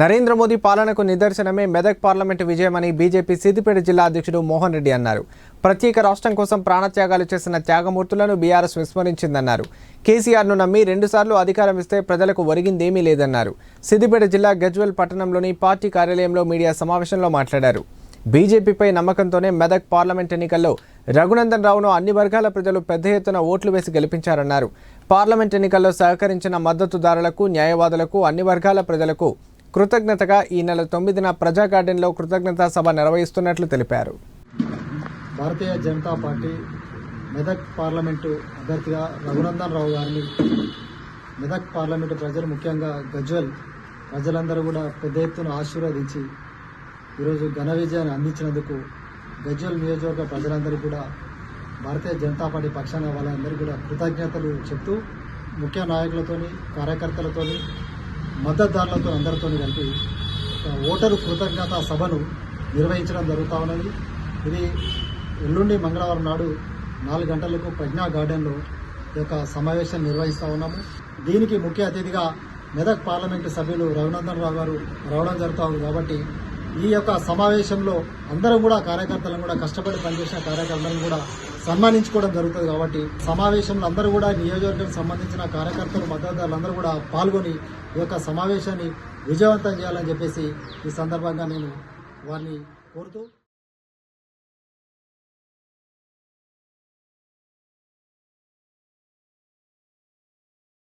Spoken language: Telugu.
నరేంద్ర మోదీ పాలనకు నిదర్శనమే మెదక్ పార్లమెంటు విజయమని బీజేపీ సిద్దిపేట జిల్లా అధ్యక్షుడు మోహన్ రెడ్డి అన్నారు. ప్రత్యేక రాష్ట్రం కోసం ప్రాణత్యాగాలు చేసిన త్యాగమూర్తులను బీఆర్ఎస్ విస్మరించిందన్నారు. కేసీఆర్ను నమ్మి రెండుసార్లు అధికారం ఇస్తే ప్రజలకు ఒరిగిందేమీ లేదన్నారు. సిద్దిపేట జిల్లా గజ్వెల్ పట్టణంలోని పార్టీ కార్యాలయంలో మీడియా సమావేశంలో మాట్లాడారు. బీజేపీపై నమ్మకంతోనే మెదక్ పార్లమెంట్ ఎన్నికల్లో రఘునందన్ రావును అన్ని వర్గాల ప్రజలు పెద్ద ఎత్తున ఓట్లు వేసి గెలిపించారన్నారు. పార్లమెంట్ ఎన్నికల్లో సహకరించిన మద్దతుదారులకు న్యాయవాదులకు అన్ని వర్గాల ప్రజలకు కృతజ్ఞతగా ఈ నెల తొమ్మిదిన ప్రజా గార్డెన్లో కృతజ్ఞతా సభ నిర్వహిస్తున్నట్లు తెలిపారు. భారతీయ జనతా పార్టీ మెదక్ పార్లమెంటు అభ్యర్థిగా రఘునందన్ రావు గారిని మెదక్ పార్లమెంటు ప్రజలు ముఖ్యంగా గజ్వల్ ప్రజలందరూ కూడా పెద్ద ఎత్తున ఆశీర్వదించి ఈరోజు ఘన విజయాన్ని అందించినందుకు గజ్వల్ నియోజకవర్గ ప్రజలందరూ కూడా భారతీయ జనతా పార్టీ పక్షాన వాళ్ళందరూ కూడా కృతజ్ఞతలు చెప్తూ ముఖ్య నాయకులతోని కార్యకర్తలతోని మద్దతుదారులతో అందరితో కలిపి ఓటరు కృతజ్ఞత సభను నిర్వహించడం జరుగుతూ ఉన్నది. ఇది ఎల్లుండి మంగళవారం నాడు నాలుగు గంటలకు ప్రజ్ఞా గార్డెన్లో యొక్క సమావేశం నిర్వహిస్తూ ఉన్నాము. దీనికి ముఖ్య అతిథిగా మెదక్ పార్లమెంటు సభ్యులు రఘునందన్ రావు గారు రావడం జరుగుతూ ఉంది కాబట్టి ఈ యొక్క సమావేశంలో అందరం కూడా కార్యకర్తలను కూడా కష్టపడి పనిచేసిన కార్యకర్తలను కూడా సన్మానించుకోవడం జరుగుతుంది కాబట్టి సమావేశంలో అందరూ కూడా నియోజకవర్గం సంబంధించిన కార్యకర్తలు మద్దతుదారులందరూ కూడా పాల్గొని ఈ యొక్క సమావేశాన్ని విజయవంతం చేయాలని చెప్పేసి ఈ సందర్భంగా నేను వారిని కోరుతూ